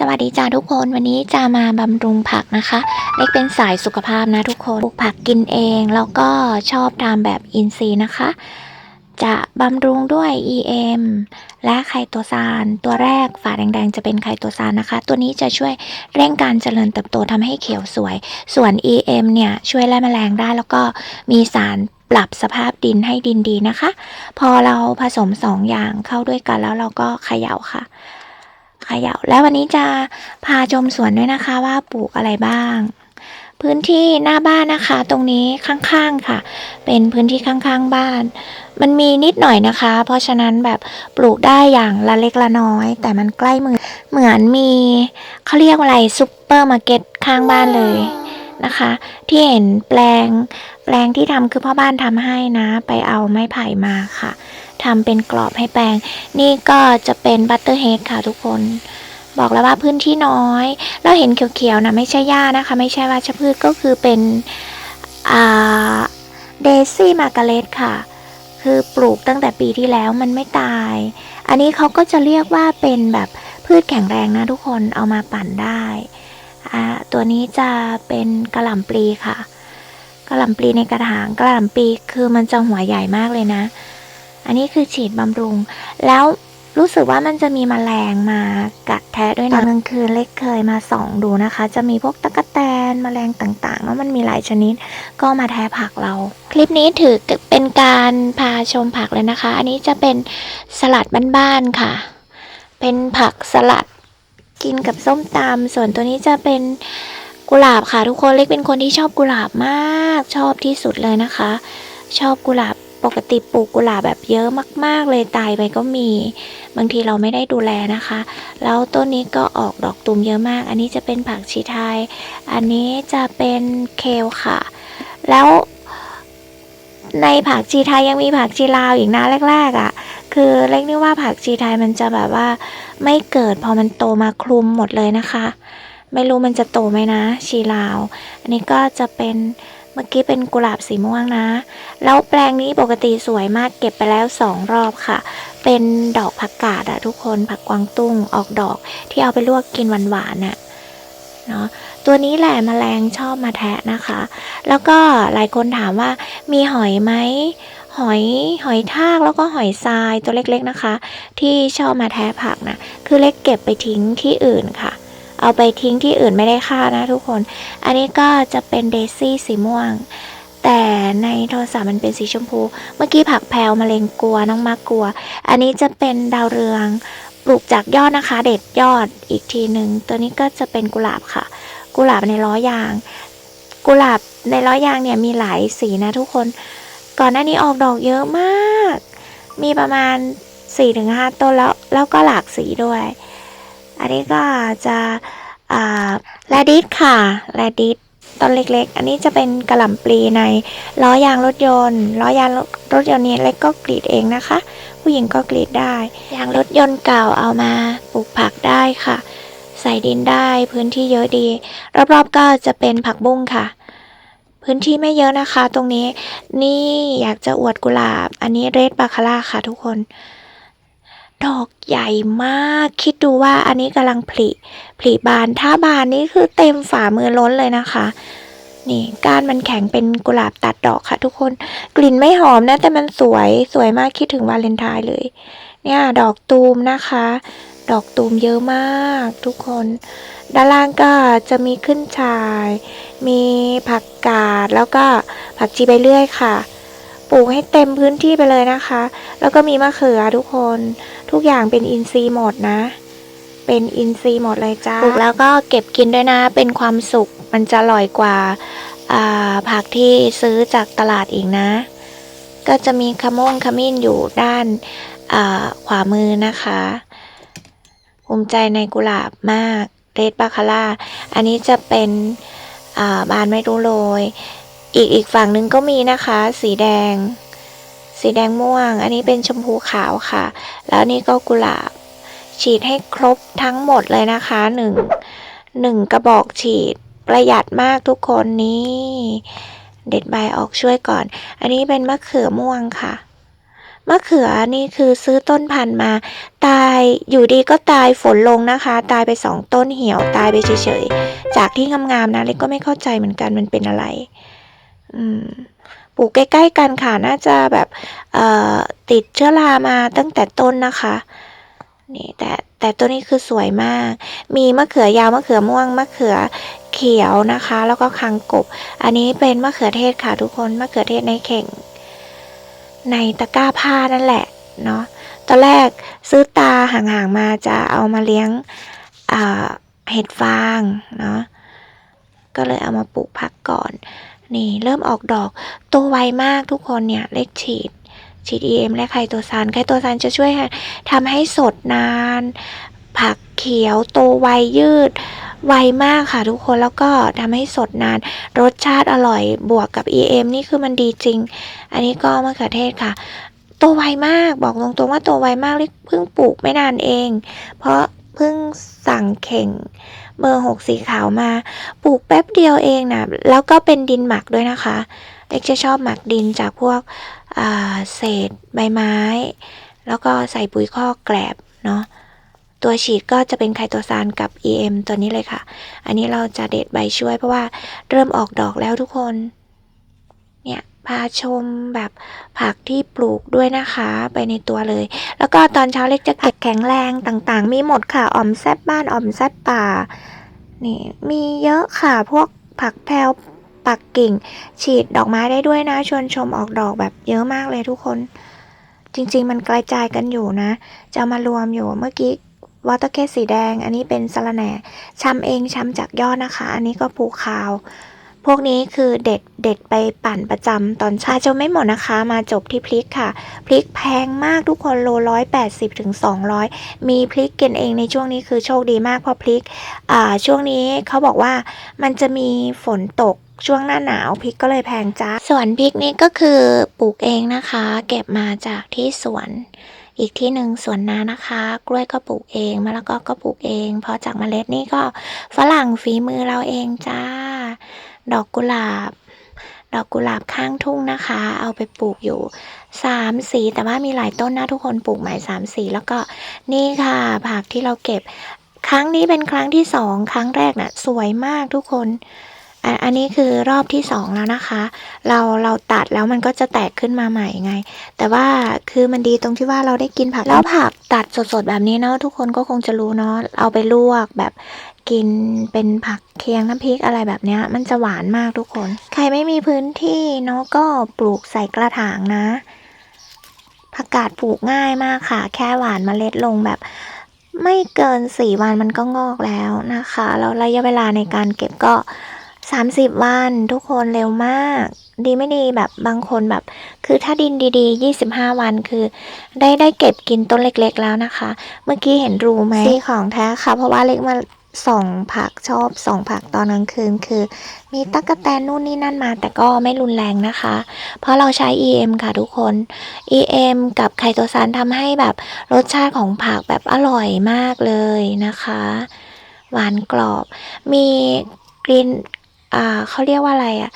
สวัสดีจ้าทุกคนวันนี้จะมาบำรุงผักนะคะเล็กเป็นสายสุขภาพนะทุกคนปลูกผักกินเองแล้วก็ชอบทำแบบอินทรีย์นะคะ จะบำรุงด้วย EM และไคโตซานตัวแรกฝาแดงๆ จะเป็นไคโตซานนะคะ ตัวนี้จะช่วยเร่งการเจริญเติบโตทำให้เขียวสวย ส่วน EM เนี่ยช่วยไล่แมลงได้แล้วก็มีสารปรับสภาพดินให้ดินดีนะคะ พอเราผสมสองอย่างเข้าด้วยกันแล้วเราก็เขย่าค่ะ ขย่าแล้ววันนี้จะพาชมสวนด้วยนะคะว่าปลูกอะไรบ้าง พื้นที่หน้าบ้านนะคะ ตรงนี้ข้างๆค่ะ เป็นพื้นที่ข้างๆบ้าน มันมีนิดหน่อยนะคะ เพราะฉะนั้นแบบปลูกได้อย่างละเล็กละน้อย แต่มันใกล้มือเหมือนมีเขาเรียกว่าอะไรซุปเปอร์มาร์เก็ตข้างบ้านเลยนะคะ ที่เห็นแปลง แปลงที่ทำคือพ่อบ้านทำให้นะ ไปเอาไม้ไผ่มาค่ะทำเป็นกรอบให้แปลง นี่ก็จะเป็นบัตเตอร์เฮดค่ะทุกคนบอกแล้วว่าพื้นที่น้อยแล้วเห็นเขียวๆนะไม่ใช่หญ้านะคะ ไม่ใช่วัชพืชก็คือเป็นเดซี่มาการ์เลตค่ะ คือปลูกตั้งแต่ปีที่แล้วมันไม่ตาย อันนี้เขาก็จะเรียกว่าเป็นแบบพืชแข็งแรงนะทุกคนเอามาปั่นได้ ตัวนี้จะเป็นกระหล่ำปลีค่ะ กระหล่ำปลีในกระถางกระหล่ำปลีคือมันจะหัวใหญ่มากเลยนะ อันนี้คือฉีดบำรุง แล้วรู้สึกว่ามันจะมีแมลงมากัดแทะด้วยนะตอนกลางคืนเล็กเคยมาส่องดูนะคะ จะมีพวกตะกแตนแมลงต่างๆแล้วมันมีหลายชนิด ก็มาแทะผักเรา คลิปนี้ถือเป็นการพาชมผักเลยนะคะ อันนี้จะเป็นสลัดบ้านๆค่ะ เป็นผักสลัดกินกับส้มตำส่วนตัวนี้จะเป็น กุหลาบค่ะ ทุกคนเล็กเป็นคนที่ชอบกุหลาบมาก ชอบที่สุดเลยนะคะ ชอบกุหลาบปกติปลูกกุหลาบแบบเยอะมาก ๆ เลยตายไปก็มี บางทีเราไม่ได้ดูแลนะคะ แล้วต้นนี้ก็ออกดอกตูมเยอะมาก อันนี้จะเป็นผักชีไทย อันนี้จะเป็นเคลค่ะ แล้วในผักชีไทยยังมีผักชีลาวอีกนะแรกๆอะ่ะ คือเล็กนึกว่าผักชีไทยมันจะแบบว่าไม่เกิดพอมันโตมาคลุมหมดเลยนะคะ ไม่รู้มันจะโตไหมนะ ชีลาว อันนี้ก็จะเป็นเมื่อกี้เป็นกุหลาบสีม่วงนะ แล้วแปลงนี้ปกติสวยมากเก็บไปแล้วสองรอบค่ะ เป็นดอกผักกาดอะทุกคนผักกวางตุ้งออกดอกที่เอาไปลวกกินหวานๆน่ะเนาะตัวนี้แหละแมลงชอบมาแทะนะคะ แล้วก็หลายคนถามว่ามีหอยไหมหอยหอยทากแล้วก็หอยทรายตัวเล็กๆนะคะ ที่ชอบมาแทะผักนะคือเล็กเก็บไปทิ้งที่อื่นค่ะ เอาไปทิ้งที่อื่นไม่ได้ค่านะทุกคน อันนี้ก็จะเป็นเดซี่สีม่วง แต่ในโทรศัพท์มันเป็นสีชมพู เมื่อกี้ผักแพลวมะเร็งกลัวน้องมากกลัว อันนี้จะเป็นดาวเรืองปลูกจากยอดนะคะ เด็ดยอดอีกทีหนึ่งตัวนี้ก็จะเป็นกุหลาบค่ะ กุหลาบในล้อยาง กุหลาบในล้อยางเนี่ยมีหลายสีนะทุกคน ก่อนหน้านี้ออกดอกเยอะมาก มีประมาณ4-5ต้นแล้วแล้วก็หลากสีด้วย อันนี้ก็จะอ่าแรดิสค่ะแรดิสต้นเล็กๆ อันนี้จะเป็นกระหล่ำปลีในล้อยางรถยนต์ล้อยางรถยนต์นี้เล็กก็กรีดเองนะคะ ผู้หญิงก็กรีดได้ ยางรถยนต์เก่าเอามาปลูกผักได้ค่ะ ใส่ดินได้พื้นที่เยอะดี รอบๆก็จะเป็นผักบุ้งค่ะ พื้นที่ไม่เยอะนะคะ ตรงนี้นี่อยากจะอวดกุหลาบ อันนี้เรดบาคาร่าค่ะทุกคน ดอกใหญ่มาก คิดดูว่าอันนี้กำลังผลิผลิบาน ถ้าบานนี่คือเต็มฝ่ามือล้นเลยนะคะ นี่ก้านมันแข็งเป็นกุหลาบตัดดอกค่ะทุกคน กลิ่นไม่หอมนะ แต่มันสวยสวยมากคิดถึงวาเลนไทน์เลย เนี่ยดอกตูมนะคะ ดอกตูมเยอะมากทุกคน ด้านล่างก็จะมีขึ้นชาย มีผักกาดแล้วก็ผักชีใบเลื่อยค่ะ ปลูกให้เต็มพื้นที่ไปเลยนะคะ แล้วก็มีมะเขือทุกคน ทุกอย่างเป็นอินทรีย์หมดนะ เป็นอินทรีย์หมดเลยจ้าปลูกแล้วก็เก็บกินด้วยนะ เป็นความสุข มันจะอร่อยกว่าผักที่ซื้อจากตลาดอีกนะ ก็จะมีขมงขมิ้นอยู่ด้านาขวามือนะคะ ภูมิใจในกุหลาบมาก เรดบาคาร่า อันนี้จะเป็นาบานไม่รู้โรย อีกอีกฝั่งหนึ่งก็มีนะคะ สีแดง สีแดงม่วง อันนี้เป็นชมพูขาวค่ะ แล้วนี่ก็กุหลาบ ฉีดให้ครบทั้งหมดเลยนะคะหนึ่งหนึ่งกระบอกฉีดประหยัดมากทุกคนนี่ เด็ดใบออกช่วยก่อน อันนี้เป็นมะเขือม่วงค่ะมะเขือนี่คือซื้อต้นพันธุ์มา ตายอยู่ดีก็ตายฝนลงนะคะ ตายไปสองต้นเหี่ยวตายไปเฉยๆ จากที่งามๆนะเล็กก็ไม่เข้าใจเหมือนกันมันเป็นอะไร ปลูกใกล้ ๆ กันค่ะ น่าจะแบบติดเชื้อรามาตั้งแต่ต้นนะคะ นี่แต่แต่ตัวนี้คือสวยมาก มีมะเขือยาวมะเขือม่วงมะเขือเขียวนะคะ แล้วก็คางกบ อันนี้เป็นมะเขือเทศค่ะทุกคน มะเขือเทศในเข่ง ในตะกร้าผ้านั่นแหละเนาะ ตอนแรกซื้อตาห่างๆมาจะเอามาเลี้ยงเห็ดฟางเนาะ ก็เลยเอามาปลูกผักก่อน นี่เริ่มออกดอกโตวไวมากทุกคนเนี่ยเล็กฉีด ฉีด EM และไคโตซานไคโตซานจะช่วยทำให้สดนาน ผักเขียวโตไวยืดไวมากค่ะทุกคนแล้วก็ทำให้สดนาน รสชาติอร่อยบวกกับ EM นี่คือมันดีจริง อันนี้ก็มะเขือเทศค่ะ โตไวมากบอกตรงๆว่าโตไวมากเพิ่งปลูกไม่นานเอง เพราะเพิ่งสั่งเข่ง เบอร์หกสีขาวมาปลูกแป๊บเดียวเองนะแล้วก็เป็นดินหมักด้วยนะคะเล็กจะชอบหมักดินจากพวกเศษใบไม้ แล้วก็ใส่ปุ๋ยคอกแกลบเนาะตัวฉีดก็จะเป็นไคโตซานกับ EM ตัวนี้เลยค่ะ อันนี้เราจะเด็ดใบช่วยเพราะว่าเริ่มออกดอกแล้วทุกคน เนี่ย พาชมแบบผักที่ปลูกด้วยนะคะ ไปในตัวเลย แล้วก็ตอนเช้าเล็กจะเก็บแข็งแรงต่างๆ มีหมดค่ะอ่อมแซบบ้านอ่อมแซบป่านี่มีเยอะค่ะพวกผักแพรวปักกิ่ง ฉีดดอกไม้ได้ด้วยนะชวนชมออกดอกแบบเยอะมากเลยทุกคน จริงๆ มันกระจายกันอยู่นะ จะมารวมอยู่เมื่อกี้วอเตอร์เคสสีแดง อันนี้เป็นสะระแหน่ชำเองชำจากยอดนะคะ อันนี้ก็ปลูกขาว วกนี้คือเด็ดเด็ดไปปั่นประจำตอนเช้าจะไม่หมดนะคะ มาจบที่พริกค่ะ พริกแพงมากทุกคนโลร้อยแปดสิบถึงสองร้อยมีพริกกินเองในช่วงนี้คือโชคดีมากเพราะพริกอ่าช่วงนี้เขาบอกว่ามันจะมีฝนตกช่วงหน้าหนาวพริกก็เลยแพงจ้าส่วนพริกนี้ก็คือปลูกเองนะคะ เก็บมาจากที่สวนอีกที่หนึ่งสวนนานะคะ กล้วยก็ปลูกเองมะละกอก็ปลูกเองเพราะจากเมล็ดนี่ก็ฝรั่งฝีมือเราเองจ้า ดอกกุหลาบ ดอกกุหลาบข้างทุ่งนะคะ เอาไปปลูกอยู่สามสีแต่ว่ามีหลายต้นนะทุกคนปลูกใหม่สามสีแล้วก็นี่ค่ะผักที่เราเก็บ ครั้งนี้เป็นครั้งที่สองครั้งแรกน่ะ สวยมากทุกคน อันนี้คือรอบที่สองแล้วนะคะ เราเราตัดแล้วมันก็จะแตกขึ้นมาใหม่ไง แต่ว่าคือมันดีตรงที่ว่าเราได้กินผักแล้วผักตัดสดๆแบบนี้เนาะทุกคนก็คงจะรู้เนาะเอาไปลวกแบบกินเป็นผักเคียงน้ำพริกอะไรแบบนี้มันจะหวานมากทุกคน ใครไม่มีพื้นที่เนาะก็ปลูกใส่กระถางนะผักกาดปลูกง่ายมากค่ะ แค่หวานเมล็ดลงแบบไม่เกินสี่วันมันก็งอกแล้วนะคะแล้วระยะเวลาในการเก็บก็ 30 วันทุกคนเร็วมาก ดีไม่ดีแบบบางคนแบบ คือถ้าดินดีๆ 25 วันคือ ได้ได้เก็บกินต้นเล็กๆแล้วนะคะ เมื่อกี้เห็นรูไหมซีของแท้ค่ะ เพราะว่าเล็กมาส่องผักชอบส่องผักตอนกลางคืนคือ มีตั๊กแตนนู่นนี่นั่นมา แต่ก็ไม่รุนแรงนะคะ เพราะเราใช้ EM ค่ะทุกคน EM กับไคโตซานทำให้แบบรสชาติของผักแบบอร่อยมากเลยนะคะ หวานกรอบ มีกรีน อ่าเขาเรียกว่าอะไรอะ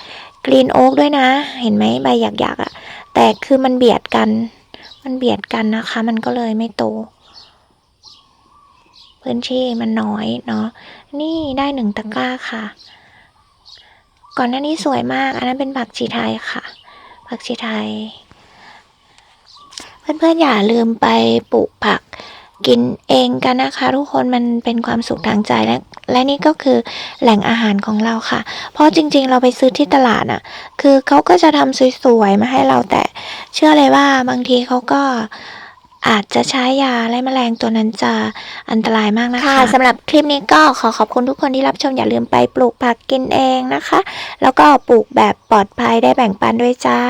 กรีนโอ๊กด้วยนะ เห็นไหมใบหยักๆอะแต่คือมันเบียดกัน มันเบียดกันนะคะ มันก็เลยไม่โต พื้นที่มันน้อยเนาะนี่ได้หนึ่งตะกร้าค่ะ ก่อนหน้านี้สวยมาก อันนั้นเป็นผักชีไทยค่ะผักชีไทย เพื่อนๆอย่าลืมไปปลูกผัก กินเองกันนะคะ ทุกคนมันเป็นความสุขทางใจและและนี่ก็คือแหล่งอาหารของเราค่ะ เพราะจริงๆ เราไปซื้อที่ตลาดอะ คือเขาก็จะทำสวยๆมาให้เราแต่เชื่อเลยว่าบางทีเขาก็อาจจะใช้ยาไล่แมลงตัวนั้นจะอันตรายมากนะคะสำหรับคลิปนี้ก็ขอขอบคุณทุกคนที่รับชมอย่าลืมไปปลูกผักกินเองนะคะ แล้วก็ปลูกแบบปลอดภัยได้แบ่งปันด้วยจ้า